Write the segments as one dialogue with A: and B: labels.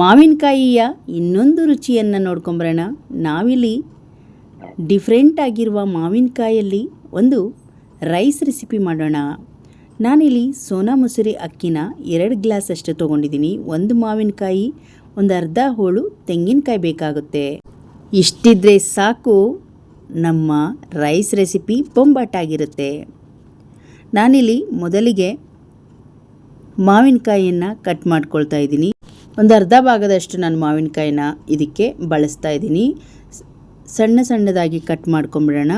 A: ಮಾವಿನಕಾಯಿಯ ಇನ್ನೊಂದು ರುಚಿಯನ್ನು ನೋಡ್ಕೊಂಬರೋಣ. ನಾವಿಲ್ಲಿ ಡಿಫ್ರೆಂಟ್ ಆಗಿರುವ ಮಾವಿನಕಾಯಲ್ಲಿ ಒಂದು ರೈಸ್ ರೆಸಿಪಿ ಮಾಡೋಣ. ನಾನಿಲ್ಲಿ ಸೋನಾ ಮೊಸರಿ ಅಕ್ಕಿನ ಎರಡು ಗ್ಲಾಸ್ ಅಷ್ಟು ತೊಗೊಂಡಿದ್ದೀನಿ. ಒಂದು ಮಾವಿನಕಾಯಿ, ಒಂದು ಅರ್ಧ ಹೋಳು ತೆಂಗಿನಕಾಯಿ ಬೇಕಾಗುತ್ತೆ. ಇಷ್ಟಿದ್ರೆ ಸಾಕು ನಮ್ಮ ರೈಸ್ ರೆಸಿಪಿ ಬೊಂಬಾಟಾಗಿರುತ್ತೆ. ನಾನಿಲ್ಲಿ ಮೊದಲಿಗೆ ಮಾವಿನಕಾಯಿಯನ್ನು ಕಟ್ ಮಾಡ್ಕೊಳ್ತಾ ಇದ್ದೀನಿ. ಒಂದು ಅರ್ಧ ಭಾಗದಷ್ಟು ನಾನು ಮಾವಿನಕಾಯಿನ ಇದಕ್ಕೆ ಬಳಸ್ತಾ ಇದ್ದೀನಿ. ಸಣ್ಣ ಸಣ್ಣದಾಗಿ ಕಟ್ ಮಾಡ್ಕೊಂಬಿಡೋಣ.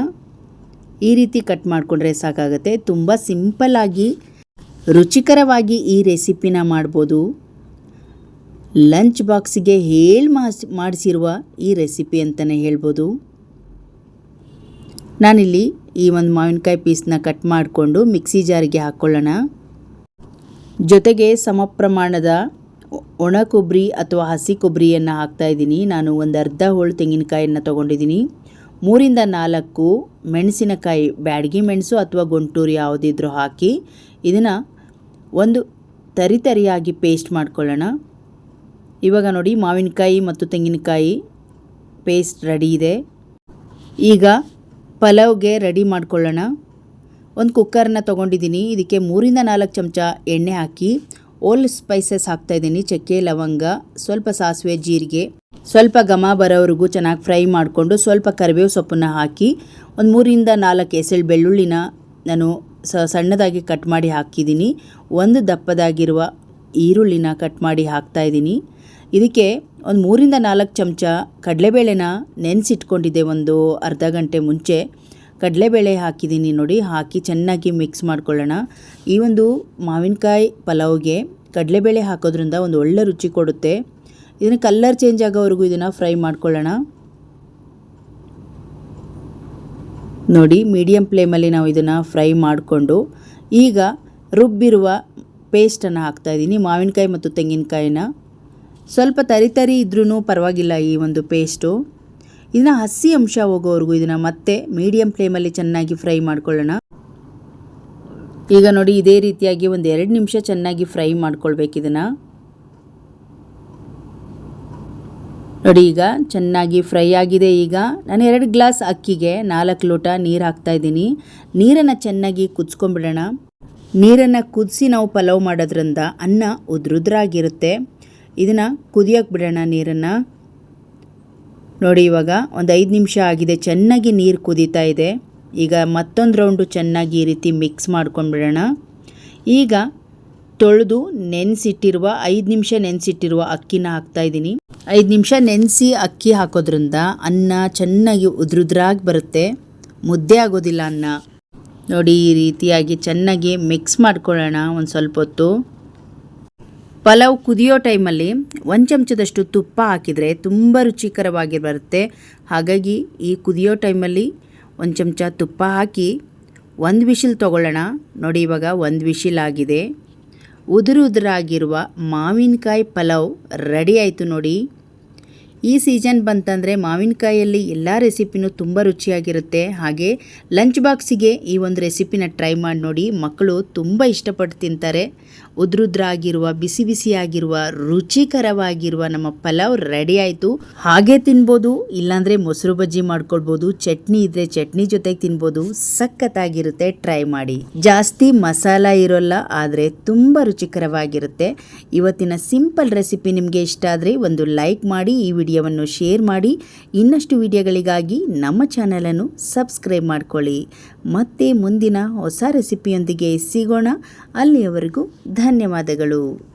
A: ಈ ರೀತಿ ಕಟ್ ಮಾಡಿಕೊಂಡ್ರೆ ಸಾಕಾಗುತ್ತೆ. ತುಂಬ ಸಿಂಪಲ್ಲಾಗಿ ರುಚಿಕರವಾಗಿ ಈ ರೆಸಿಪಿನ ಮಾಡ್ಬೋದು. ಲಂಚ್ ಬಾಕ್ಸಿಗೆ ಹೇಳಿ ಮಾಡಿಸಿರುವ ಈ ರೆಸಿಪಿ ಅಂತಲೇ ಹೇಳ್ಬೋದು. ನಾನಿಲ್ಲಿ ಈ ಒಂದು ಮಾವಿನಕಾಯಿ ಪೀಸ್ನ ಕಟ್ ಮಾಡಿಕೊಂಡು ಮಿಕ್ಸಿ ಜಾರಿಗೆ ಹಾಕ್ಕೊಳ್ಳೋಣ ಜೊತೆಗೆ ಸಮ ಪ್ರಮಾಣದ ಒಣ ಕೊಬ್ಬರಿ ಅಥವಾ ಹಸಿ ಕೊಬ್ಬರಿಯನ್ನು ಹಾಕ್ತಾ ಇದ್ದೀನಿ. ನಾನು ಒಂದು ಅರ್ಧ ಹೋಳು ತೆಂಗಿನಕಾಯಿಯನ್ನು ತೊಗೊಂಡಿದ್ದೀನಿ. ಮೂರಿಂದ ನಾಲ್ಕು ಮೆಣಸಿನಕಾಯಿ, ಬ್ಯಾಡಗಿ ಮೆಣಸು ಅಥವಾ ಗುಂಟೂರು ಯಾವುದಿದ್ರೂ ಹಾಕಿ ಇದನ್ನು ಒಂದು ತರಿ ತರಿಯಾಗಿ ಪೇಸ್ಟ್ ಮಾಡ್ಕೊಳ್ಳೋಣ. ಇವಾಗ ನೋಡಿ ಮಾವಿನಕಾಯಿ ಮತ್ತು ತೆಂಗಿನಕಾಯಿ ಪೇಸ್ಟ್ ರೆಡಿ ಇದೆ. ಈಗ ಪಲಾವ್ಗೆ ರೆಡಿ ಮಾಡ್ಕೊಳ್ಳೋಣ. ಒಂದು ಕುಕ್ಕರ್ನ ತೊಗೊಂಡಿದ್ದೀನಿ. ಇದಕ್ಕೆ ಮೂರಿಂದ ನಾಲ್ಕು ಚಮಚ ಎಣ್ಣೆ ಹಾಕಿ ಓಲ್ ಸ್ಪೈಸಸ್ ಹಾಕ್ತಾಯಿದ್ದೀನಿ ಚಕ್ಕೆ, ಲವಂಗ, ಸ್ವಲ್ಪ ಸಾಸಿವೆ, ಜೀರಿಗೆ. ಸ್ವಲ್ಪ ಘಮ ಬರೋವರೆಗೂ ಚೆನ್ನಾಗಿ ಫ್ರೈ ಮಾಡಿಕೊಂಡು ಸ್ವಲ್ಪ ಕರಿಬೇವು ಸೊಪ್ಪನ್ನು ಹಾಕಿ ಒಂದು ಮೂರಿಂದ ನಾಲ್ಕು ಎಸಳು ಬೆಳ್ಳುಳ್ಳಿನ ನಾನು ಸ ಸಣ್ಣದಾಗಿ ಕಟ್ ಮಾಡಿ ಹಾಕಿದ್ದೀನಿ. ಒಂದು ದಪ್ಪದಾಗಿರುವ ಈರುಳ್ಳಿನ ಕಟ್ ಮಾಡಿ ಹಾಕ್ತಾಯಿದ್ದೀನಿ ಇದಕ್ಕೆ ಒಂದು ಮೂರಿಂದ ನಾಲ್ಕು ಚಮಚ ಕಡಲೆಬೇಳೆನ ನೆನೆಸಿಟ್ಕೊಂಡಿದ್ದೆ ಒಂದು ಅರ್ಧ ಗಂಟೆ ಮುಂಚೆ. ಕಡಲೆಬೇಳೆ ಹಾಕಿದ್ದೀನಿ ನೋಡಿ, ಹಾಕಿ ಚೆನ್ನಾಗಿ ಮಿಕ್ಸ್ ಮಾಡ್ಕೊಳ್ಳೋಣ. ಈ ಒಂದು ಮಾವಿನಕಾಯಿ ಪಲಾವ್ಗೆ ಕಡಲೆಬೇಳೆ ಹಾಕೋದ್ರಿಂದ ಒಂದು ಒಳ್ಳೆ ರುಚಿ ಕೊಡುತ್ತೆ. ಇದನ್ನು ಕಲ್ಲರ್ ಚೇಂಜ್ ಆಗೋವರೆಗೂ ಇದನ್ನು ಫ್ರೈ ಮಾಡ್ಕೊಳ್ಳೋಣ. ನೋಡಿ ಮೀಡಿಯಮ್ ಫ್ಲೇಮಲ್ಲಿ ನಾವು ಇದನ್ನು ಫ್ರೈ ಮಾಡಿಕೊಂಡು, ಈಗ ರುಬ್ಬಿರುವ ಪೇಸ್ಟನ್ನು ಹಾಕ್ತಾಯಿದ್ದೀನಿ ಮಾವಿನಕಾಯಿ ಮತ್ತು ತೆಂಗಿನಕಾಯಿನ. ಸ್ವಲ್ಪ ತರಿ ತರಿ ಇದ್ರೂ ಪರವಾಗಿಲ್ಲ ಈ ಒಂದು ಪೇಸ್ಟು ಇದನ್ನು ಹಸಿ ಅಂಶ ಹೋಗೋವರೆಗೂ ಇದನ್ನು ಮತ್ತೆ ಮೀಡಿಯಮ್ ಫ್ಲೇಮಲ್ಲಿ ಚೆನ್ನಾಗಿ ಫ್ರೈ ಮಾಡ್ಕೊಳ್ಳೋಣ. ಈಗ ನೋಡಿ ಇದೇ ರೀತಿಯಾಗಿ ಒಂದು ಎರಡು ನಿಮಿಷ ಚೆನ್ನಾಗಿ ಫ್ರೈ ಮಾಡ್ಕೊಳ್ಬೇಕು ಇದನ್ನು. ನೋಡಿ ಈಗ ಚೆನ್ನಾಗಿ ಫ್ರೈ ಆಗಿದೆ ಈಗ. ನಾನು ಎರಡು ಗ್ಲಾಸ್ ಅಕ್ಕಿಗೆ ನಾಲ್ಕು ಲೋಟ ನೀರು ಹಾಕ್ತಾ ಇದ್ದೀನಿ. ನೀರನ್ನು ಚೆನ್ನಾಗಿ ಕುದಿಸ್ಕೊಂಬಿಡೋಣ ನೀರನ್ನು ಕುದಿಸಿ ನಾವು ಪಲಾವ್ ಮಾಡೋದ್ರಿಂದ ಅನ್ನ ಉದ್ರುದ್ರಾಗಿರುತ್ತೆ. ಇದನ್ನು ಕುದಿಯೋಕೆ ಬಿಡೋಣ ನೀರನ್ನು. ನೋಡಿ ಇವಾಗ ಒಂದು ಐದು ನಿಮಿಷ ಆಗಿದೆ, ಚೆನ್ನಾಗಿ ನೀರು ಕುದೀತಾ ಇದೆ. ಈಗ ಮತ್ತೊಂದು ರೌಂಡು ಚೆನ್ನಾಗಿ ಈ ರೀತಿ ಮಿಕ್ಸ್ ಮಾಡ್ಕೊಂಡ್ಬಿಡೋಣ. ಈಗ ತೊಳೆದು ನೆನೆಸಿಟ್ಟಿರುವ, ಐದು ನಿಮಿಷ ನೆನೆಸಿಟ್ಟಿರುವ ಅಕ್ಕಿನ ಹಾಕ್ತಾ ಇದ್ದೀನಿ. ಐದು ನಿಮಿಷ ನೆನೆಸಿ ಅಕ್ಕಿ ಹಾಕೋದ್ರಿಂದ ಅನ್ನ ಚೆನ್ನಾಗಿ ಉದ್ರುದ್ರಾಗಿ ಬರುತ್ತೆ. ಮುದ್ದೆ ಆಗೋದಿಲ್ಲ ಅನ್ನ. ನೋಡಿ ಈ ರೀತಿಯಾಗಿ ಚೆನ್ನಾಗಿ ಮಿಕ್ಸ್ ಮಾಡ್ಕೊಳ್ಳೋಣ ಒಂದು ಸ್ವಲ್ಪ ಹೊತ್ತು. ಪಲಾವ್ ಕುದಿಯೋ ಟೈಮಲ್ಲಿ ಒಂದು ಚಮಚದಷ್ಟು ತುಪ್ಪ ಹಾಕಿದರೆ ತುಂಬ ರುಚಿಕರವಾಗಿ ಬರುತ್ತೆ. ಹಾಗಾಗಿ ಈ ಕುದಿಯೋ ಟೈಮಲ್ಲಿ ಒಂದು ಚಮಚ ತುಪ್ಪ ಹಾಕಿ ಒಂದು ವಿಶಿಲ್ ತೊಗೊಳ್ಳೋಣ. ನೋಡಿ, ಇವಾಗ ಒಂದು ವಿಶಿಲ್ ಆಗಿದೆ. ಉದುರು ಉದುರಾಗಿರುವ ಮಾವಿನಕಾಯಿ ಪಲಾವ್ ರೆಡಿ ಆಯಿತು ನೋಡಿ. ಈ ಸೀಸನ್ ಬಂತಂದರೆ ಮಾವಿನಕಾಯಲ್ಲಿ ಎಲ್ಲ ರೆಸಿಪಿನೂ ತುಂಬ ರುಚಿಯಾಗಿರುತ್ತೆ. ಹಾಗೆ ಲಂಚ್ ಬಾಕ್ಸಿಗೆ ಈ ಒಂದು ರೆಸಿಪಿನ ಟ್ರೈ ಮಾಡಿ ನೋಡಿ, ಮಕ್ಕಳು ತುಂಬ ಇಷ್ಟಪಟ್ಟು ತಿಂತಾರೆ. ಉದ್ರುದ್ರಾಗಿರುವ, ಬಿಸಿ ಬಿಸಿಯಾಗಿರುವ, ರುಚಿಕರವಾಗಿರುವ ನಮ್ಮ ಪಲಾವ್ ರೆಡಿ ಆಯಿತು. ಹಾಗೆ ತಿನ್ಬೋದು, ಇಲ್ಲಾಂದರೆ ಮೊಸರು ಬಜ್ಜಿ ಮಾಡ್ಕೊಳ್ಬೋದು, ಚಟ್ನಿ ಇದ್ದರೆ ಚಟ್ನಿ ಜೊತೆಗೆ ತಿನ್ಬೋದು, ಸಖತ್ತಾಗಿರುತ್ತೆ ಟ್ರೈ ಮಾಡಿ. ಜಾಸ್ತಿ ಮಸಾಲ ಇರೋಲ್ಲ, ಆದರೆ ತುಂಬ ರುಚಿಕರವಾಗಿರುತ್ತೆ. ಇವತ್ತಿನ ಸಿಂಪಲ್ ರೆಸಿಪಿ ನಿಮಗೆ ಇಷ್ಟ ಆದರೆ ಒಂದು ಲೈಕ್ ಮಾಡಿ ಈ ವಿಡಿಯೋವನ್ನು ಶೇರ್ ಮಾಡಿ ಇನ್ನಷ್ಟು ವಿಡಿಯೋಗಳಿಗಾಗಿ ನಮ್ಮ ಚಾನಲನ್ನು ಸಬ್ಸ್ಕ್ರೈಬ್ ಮಾಡಿಕೊಳ್ಳಿ. ಮತ್ತೆ ಮುಂದಿನ ಹೊಸ ರೆಸಿಪಿಯೊಂದಿಗೆ ಸಿಗೋಣ. ಅಲ್ಲಿಯವರೆಗೂ ಧನ್ಯವಾದಗಳು.